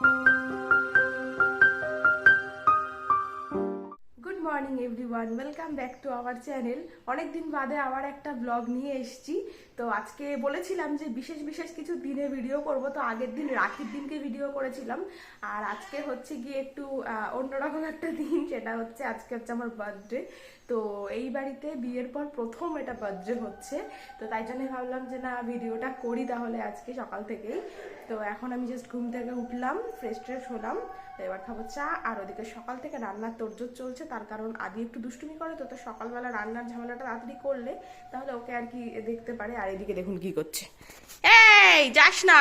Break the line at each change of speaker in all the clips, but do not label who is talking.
Good morning everyone welcome back to our channel অনেকদিন বাদে আবার একটা ব্লগ নিয়ে এসেছি। তো আজকে বলেছিলাম যে বিশেষ বিশেষ কিছু দিনে ভিডিও করব। তো আগের দিন, রাখির দিনকে ভিডিও করেছিলাম। আর আজকে হচ্ছে গিয়ে একটু অন্যরকম একটা দিন। সেটা হচ্ছে আজকে হচ্ছে আমার বার্থডে তো এই বাড়িতে বিয়ের পর প্রথম এটা বার্থডে হচ্ছে, তো তাই জন্য ভাবলাম যে না, ভিডিওটা করি তাহলে আজকে সকাল থেকেই। তো এখন আমি জাস্ট ঘুম থেকে উঠলাম ফ্রেশ ট্রেশ হলাম, তো এবার খাব চা, আর ওদিকে সকাল থেকে রান্নার তোড়জোড় চলছে, তার কারণ আদি একটু দুষ্টুমি করে, তো তো সকালবেলা রান্নার ঝামেলাটা তাড়াতাড়ি করলে, তাহলে ওকে আর কি দেখতে পারে, আর এদিকে দেখুন কি করছে। এই, যাস না!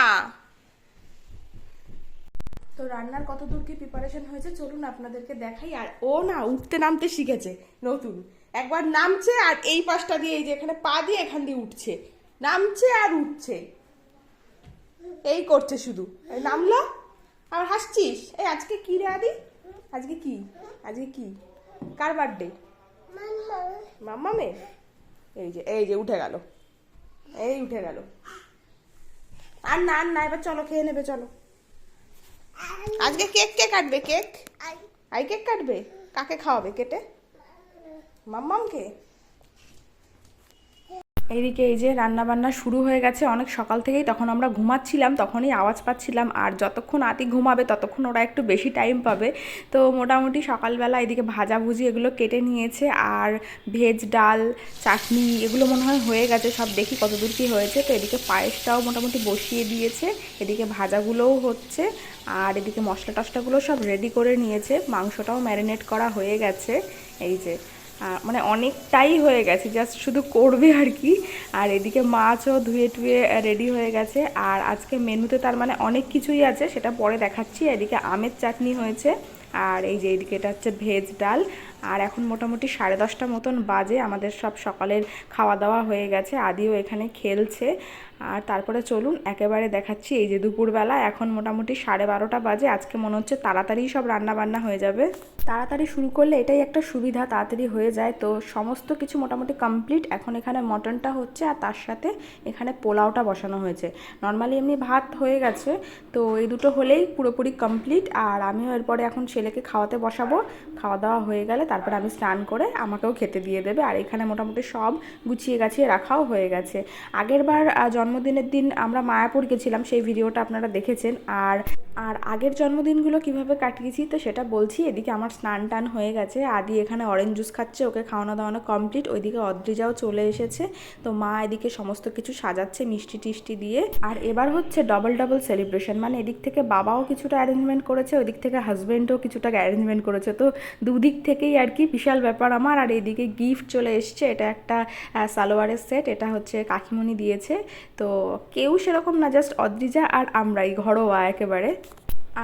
তো রান্নার কতদূর কি প্রিপারেশন হয়েছে চলুন আপনাদেরকে দেখাই। আর ও না, উঠতে নামতে শিখেছে, নতুন। একবার নামছে আর এই পাশটা দিয়ে, এই যে এখানে পা দিয়ে এখান দিয়ে উঠছে। নামছে আর উঠছে। এই করছে শুধু। নামলো আর হাসছিস? এই আজকে কি রে আদি? আজকে কি? আজকে কি? কার বার্থডে মাম্মা মে এই যে এই যে, উঠে গেল। এই উঠে গেল। আর না আর না, এবার চলো, খেয়ে নেবে, চলো। আজকে কেক কে কাটবে কেক? আই। কেক কাটবে? কাকে খাওয়াবে কেটে? মাম্মামকে? এইদিকে এই যে রান্না বান্না শুরু হয়ে গেছে, অনেক সকাল থেকেই তখন আমরা ঘুমাচ্ছিলাম, তখনই আওয়াজ পাচ্ছিলাম, আর যতক্ষণ আতি ঘুমাবে ততক্ষণ ওরা একটু বেশি টাইম পাবে। তো মোটামুটি সকালবেলা এদিকে ভাজাভুজি এগুলো কেটে নিয়েছে, আর ভেজ ডাল, চাটনি এগুলো মনে হয় হয়ে গেছে, সব দেখি কতদূর কী হয়েছে। তো এদিকে পায়েসটাও মোটামুটি বসিয়ে দিয়েছে, এদিকে ভাজাগুলোও হচ্ছে, আর এদিকে মশলা টশলাগুলো সব রেডি করে নিয়েছে, মাংসটাও ম্যারিনেট করা হয়ে গেছে, এই যে। মানে অনেকটাই হয়ে গেছে জাস্ট শুধু করবে আর কি। আর এদিকে মাছও ধুয়ে টুয়ে রেডি হয়ে গেছে। আর আজকে মেনুতে তার মানে অনেক কিছুই আছে, সেটা পরে দেখাচ্ছি। এদিকে আমের চাটনি হয়েছে, আর এই যে এদিকে এটা হচ্ছে ভেজ ডাল। আর এখন মোটামুটি সাড়ে দশটা মতন বাজে, আমাদের সব সকালের খাওয়া দাওয়া হয়ে গেছে। আদিও এখানে খেলছে। আর তারপরে চলুন একেবারে দেখাচ্ছি এই যে দুপুরবেলা এখন মোটামুটি সাড়ে বারোটা বাজে আজকে মনে হচ্ছে তাড়াতাড়ি সব রান্না বান্না হয়ে যাবে। তাড়াতাড়ি শুরু করলে এটাই একটা সুবিধা তাড়াতাড়ি হয়ে যায়। তো সমস্ত কিছু মোটামুটি কমপ্লিট এখন এখানে মটনটা হচ্ছে আর তার সাথে এখানে পোলাওটা বসানো হয়েছে। নর্মালি এমনি ভাত হয়ে গেছে তো এই দুটো হলেই পুরোপুরি কমপ্লিট আর আমিও এরপরে এখন ছেলেকে খাওয়াতে বসাবো। খাওয়া দাওয়া হয়ে গেলে তারপরে আমি স্নান করে আমাকেও খেতে দিয়ে দেবে আর এখানে মোটামুটি সব গুছিয়ে গাছিয়ে রাখাও হয়ে গেছে। আগের বার আহ, জন্মদিনের দিন আমরা মায়াপুর গেছিলাম সেই ভিডিওটা আপনারা দেখেছেন। আর আর আগের জন্মদিনগুলো কীভাবে কাটিয়েছি, তো সেটা বলছি। এদিকে আমার স্নান টান হয়ে গেছে। আদি এখানে অরেঞ্জ জুস খাচ্ছে, ওকে খাওয়ানো দাওয়ানো কমপ্লিট ওইদিকে অদ্রিজাও চলে এসেছে। তো মা এদিকে সমস্ত কিছু সাজাচ্ছে মিষ্টি টিষ্টি দিয়ে। আর এবার হচ্ছে ডবল ডবল সেলিব্রেশন মানে এদিক থেকে বাবাও কিছুটা অ্যারেঞ্জমেন্ট করেছে, ওইদিক থেকে হাজব্যান্ডও কিছুটা অ্যারেঞ্জমেন্ট করেছে। তো দুদিক থেকেই আর কি বিশাল ব্যাপার আমার। আর এদিকে গিফট চলে এসছে। এটা একটা সালোয়ারের সেট এটা হচ্ছে কাকিমণি দিয়েছে। তো কেউ সেরকম না জাস্ট অদ্রিজা আর আমরাই, ঘরোয়া একেবারে।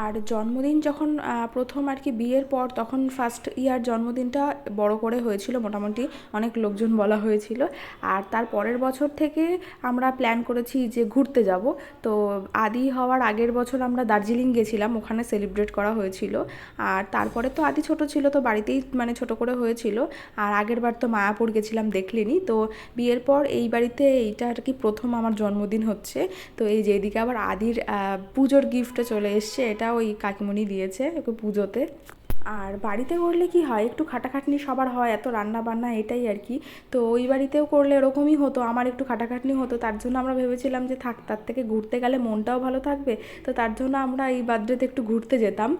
আর জন্মদিন যখন প্রথম আর কি বিয়ের পর তখন ফার্স্ট ইয়ার জন্মদিনটা বড় করে হয়েছিল, মোটামুটি অনেক লোকজন বলা হয়েছিল। আর তার পরের বছর থেকে আমরা প্ল্যান করেছি যে ঘুরতে যাব। তো আদি হওয়ার আগের বছর আমরা দার্জিলিং গেছিলাম, ওখানে সেলিব্রেট করা হয়েছিল। আর তারপরে তো আদি ছোট ছিল, তো বাড়িতেই মানে ছোট করে হয়েছিল। আর আগের বার তো মায়াপুর গেছিলাম, দেখলেনি। তো বিয়ের পর এই বাড়িতে এইটা আর কি প্রথম আমার জন্মদিন হচ্ছে। তো এই যে এদিকে আবার আদির পুজোর গিফটে চলে এসছে, এটা ওই কাকিমণি দিয়েছে ওকে পুজোতে। আর বাড়িতে করলে কি হয়? একটু খাটাখাটনি সবার হয়, এত রান্না বান্না এটাই আর কি। তো ওই বাড়িতেও করলে এরকমই হতো, আমার একটু খাটাখাটনি হতো, তার জন্য আমরা ভেবেছিলাম যে থাক, তার থেকে ঘুরতে গেলে মনটাও ভালো থাকবে। তো তার জন্য আমরা এই বার্থডেতে একটু ঘুরতে যেতাম।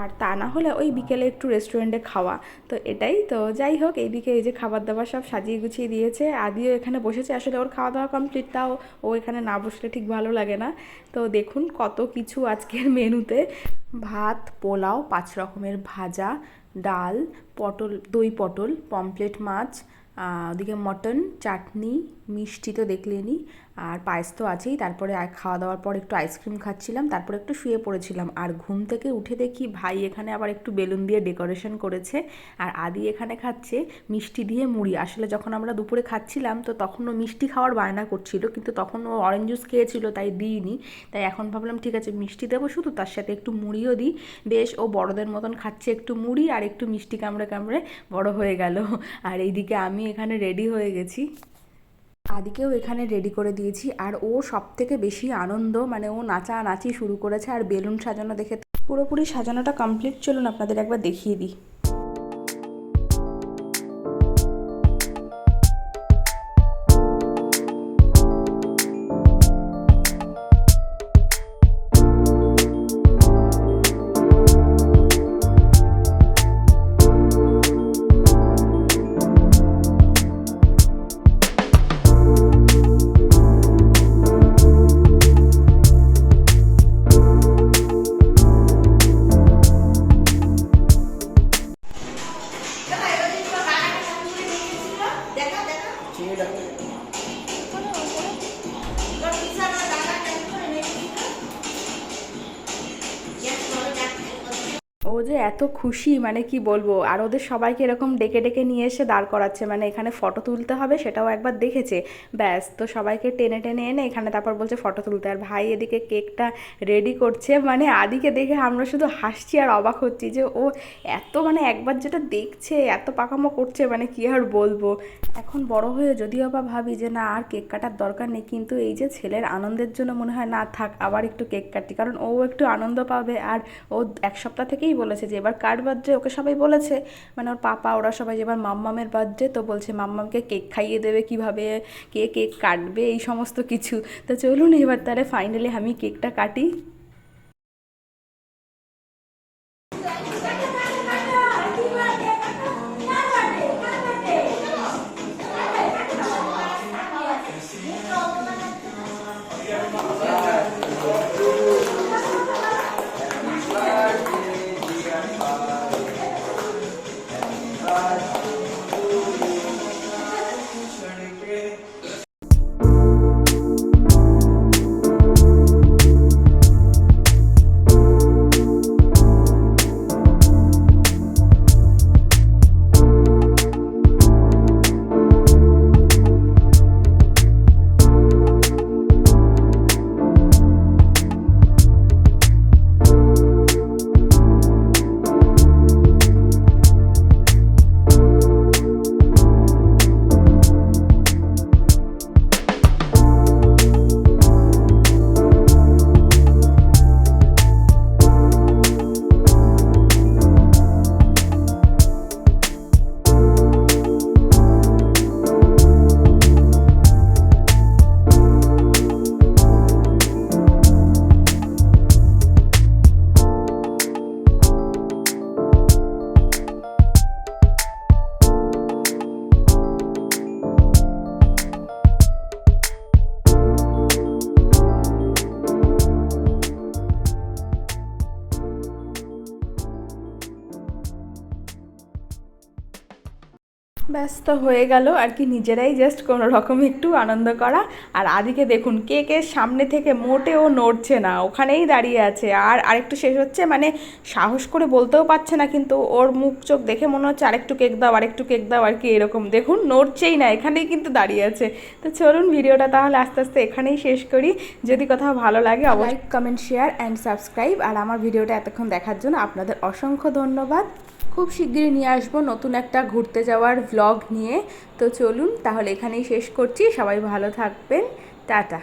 আর তা না হলে ওই বিকেলে একটু রেস্টুরেন্টে খাওয়া। তো এটাই, তো যাই হোক, এইদিকে এই যে খাবার দাবার সব সাজিয়ে গুছিয়ে দিয়েছে। আদিও এখানে বসেছে, আসলে ওর খাওয়া দাওয়া কমপ্লিট তাও ও এখানে না বসলে ঠিক ভালো লাগে না। তো দেখুন কত কিছু আজকের মেনুতে। ভাত, পোলাও, পাঁচ রকমের ভাজা, ডাল, পটল, দই পটল পমপ্লেট মাছ ওদিকে মটন, চাটনি, মিষ্টি তো দেখলেনই। আর পায়েস তো আছেই। তারপরে খাওয়া দাওয়ার পর একটু আইসক্রিম খাচ্ছিলাম, তারপরে একটু শুয়ে পড়েছিলাম। আর ঘুম থেকে উঠে দেখি ভাই এখানে আবার একটু বেলুন দিয়ে ডেকোরেশন করেছে আর আদি এখানে খাচ্ছে মিষ্টি দিয়ে মুড়ি। আসলে যখন আমরা দুপুরে খাচ্ছিলাম তো তখন ও মিষ্টি খাওয়ার বায়না করছিল, কিন্তু তখন ও অরেঞ্জ জুস খেয়েছিল, তাই দিইনি। তাই এখন ভাবলাম ঠিক আছে, মিষ্টি দেবো শুধু, তার সাথে একটু মুড়িও দিই। বেশ, ও বড়দের মতন খাচ্ছে একটু মুড়ি আর একটু মিষ্টি কামড়ে কামড়ে বড় হয়ে গেল। আর এইদিকে আমি এখানে রেডি হয়ে গেছি। আদিকেও এখানে রেডি করে দিয়েছি। আর ও সব থেকে বেশি আনন্দ মানে ও নাচা নাচি শুরু করেছে। আর বেলুন সাজানো দেখে পুরোপুরি সাজানোটা কমপ্লিট চলুন, আপনাদের একবার দেখিয়ে দিই। যে এত খুশি মানে কি বলব? আর ওদের সবাইকে এরকম ডেকে ডেকে নিয়ে এসে দাঁড় করাচ্ছে। মানে এখানে ফটো তুলতে হবে, সেটাও একবার দেখেছে। ব্যাস, তো সবাইকে টেনে টেনে এনে এখানে তারপর বলছে ফটো তুলতে। আর ভাই এদিকে কেকটা রেডি করছে। মানে আদিকে দেখে আমরা শুধু হাসছি আর অবাক হচ্ছি যে, ও এত মানে একবার যেটা দেখছে, এত পাকামো করছে মানে কি আর বলব? এখন বড় হয়ে যদিও বা ভাবি যে, না, আর কেক কাটার দরকার নেই। কিন্তু এই যে ছেলের আনন্দের জন্য মনে হয়, না, থাক, আবার একটু কেক কাটি কারণ ও একটু আনন্দ পাবে। আর ও এক সপ্তাহ থেকেই বলেছে যে, এবার কার বার্থডে? ওকে সবাই বলেছে। মানে ওর পাপা, ওরা সবাই যে, এবার মাম্মামের বার্থডে? তো বলছে, মাম্মামকে কেক খাইয়ে দেবে কীভাবে? কে কেক কাটবে? এই সমস্ত কিছু। তো চলুন, এবার তাহলে ফাইনালি আমি কেকটা কাটি। ব্যাস তো হয়ে গেল আর কি নিজেরাই জাস্ট কোনো রকম একটু আনন্দ করা। আর আদিকে দেখুন কেকের সামনে থেকে মোটেও নড়ছে না, ওখানেই দাঁড়িয়ে আছে। আর আরেকটু শেষ হচ্ছে মানে সাহস করে বলতেও পারছে না, কিন্তু ওর মুখ চোখ দেখে মনে হচ্ছে আরেকটু কেক দাও, আরেকটু কেক দাও, আর কি এরকম। দেখুন, নড়ছেই না, এখানেই কিন্তু দাঁড়িয়ে আছে। তো চলুন ভিডিওটা তাহলে আস্তে আস্তে এখানেই শেষ করি। যদি কোথাও ভালো লাগে, অবশ্যই কমেন্ট শেয়ার অ্যান্ড সাবস্ক্রাইব আর আমার ভিডিওটা এতক্ষণ দেখার জন্য আপনাদের অসংখ্য ধন্যবাদ। খুব শিগগিরই নিয়ে আসব নতুন একটা ঘুরতে যাওয়ার ভ্লগ নিয়ে। তো চলুন তাহলে এখানেই শেষ করছি। সবাই ভালো থাকবেন। টাটা।